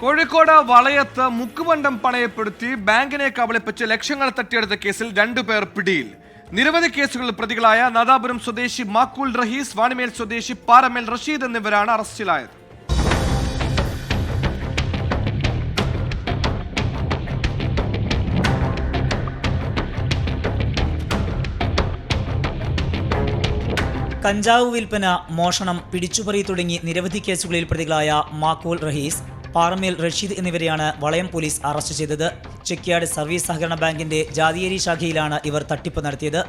കോഴിക്കോട് വളയത്ത് മുക്കുബണ്ടം പണയപ്പെടുത്തി ബാങ്കിനെ കബളിപ്പിച്ച് ലക്ഷങ്ങൾ തട്ടിയെടുത്ത കേസിൽ രണ്ടുപേർ പിടിയിൽ. നിരവധി കേസുകളിൽ പ്രതികളായ നാദാപുരം സ്വദേശി മാക്കൂൽ റഹീസ് വാണിമേൽ സ്വദേശി പാറമേൽ റഷീദ് എന്നിവരാണ് അറസ്റ്റിലായത്. കഞ്ചാവ് വിൽപ്പന മോഷണം പിടിച്ചുപറി തുടങ്ങി നിരവധി കേസുകളിൽ പ്രതികളായ മാക്കൂൽ റഹീസ് പാറമേൽ റഷീദ് എന്നിവരെയാണ് വളയം പോലീസ് അറസ്റ്റ് ചെയ്തത്. ചെക്കിയാട് സർവീസ് സഹകരണ ബാങ്കിന്റെ ജാതിയേരി ശാഖയിലാണ് ഇവർ തട്ടിപ്പ് നടത്തിയത്.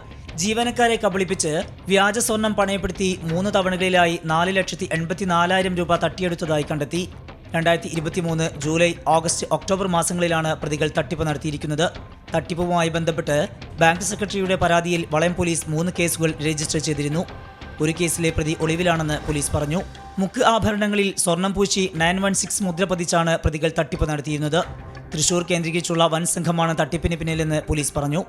ജീവനക്കാരെ കബളിപ്പിച്ച് വ്യാജ സ്വർണം പണയപ്പെടുത്തി മൂന്ന് തവണകളിലായി നാല് ലക്ഷത്തി എൺപത്തിനാലായിരം രൂപ തട്ടിയെടുത്തതായി കണ്ടെത്തി. രണ്ടായിരത്തി ഇരുപത്തിമൂന്ന് ജൂലൈ ഓഗസ്റ്റ് ഒക്ടോബർ മാസങ്ങളിലാണ് പ്രതികൾ തട്ടിപ്പ് നടത്തിയിരിക്കുന്നത്. തട്ടിപ്പുമായി ബന്ധപ്പെട്ട് ബാങ്ക് സെക്രട്ടറിയുടെ പരാതിയിൽ വളയം പോലീസ് മൂന്ന് കേസുകൾ രജിസ്റ്റർ ചെയ്തിരുന്നു. ഒരു കേസിലെ പ്രതി ഒളിവിലാണെന്ന് പോലീസ് പറഞ്ഞു. മുക്ക് ആഭരണങ്ങളിൽ സ്വർണം പൂശി നയൻ വൺ സിക്സ് മുദ്ര പതിച്ചാണ് പ്രതികൾ തട്ടിപ്പ് നടത്തിയിരുന്നത്. തൃശൂർ കേന്ദ്രീകരിച്ചുള്ള വൻ സംഘമാണ് തട്ടിപ്പിന് പിന്നിലെന്ന് പോലീസ് പറഞ്ഞു.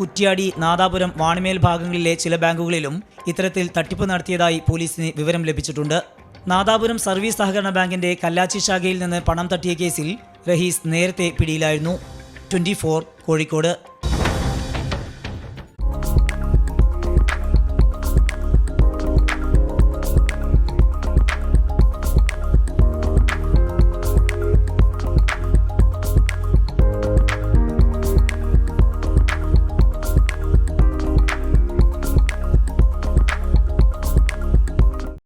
കുറ്റ്യാടി നാദാപുരം വാണിമേൽ ഭാഗങ്ങളിലെ ചില ബാങ്കുകളിലും ഇത്തരത്തിൽ തട്ടിപ്പ് നടത്തിയതായി പോലീസിന് വിവരം ലഭിച്ചിട്ടുണ്ട്. നാദാപുരം സർവീസ് സഹകരണ ബാങ്കിന്റെ കല്ലാച്ചി ശാഖയിൽ നിന്ന് പണം തട്ടിയ കേസിൽ റഹീസ് നേരത്തെ പിടിയിലായിരുന്നു. ട്വന്റി കോഴിക്കോട്.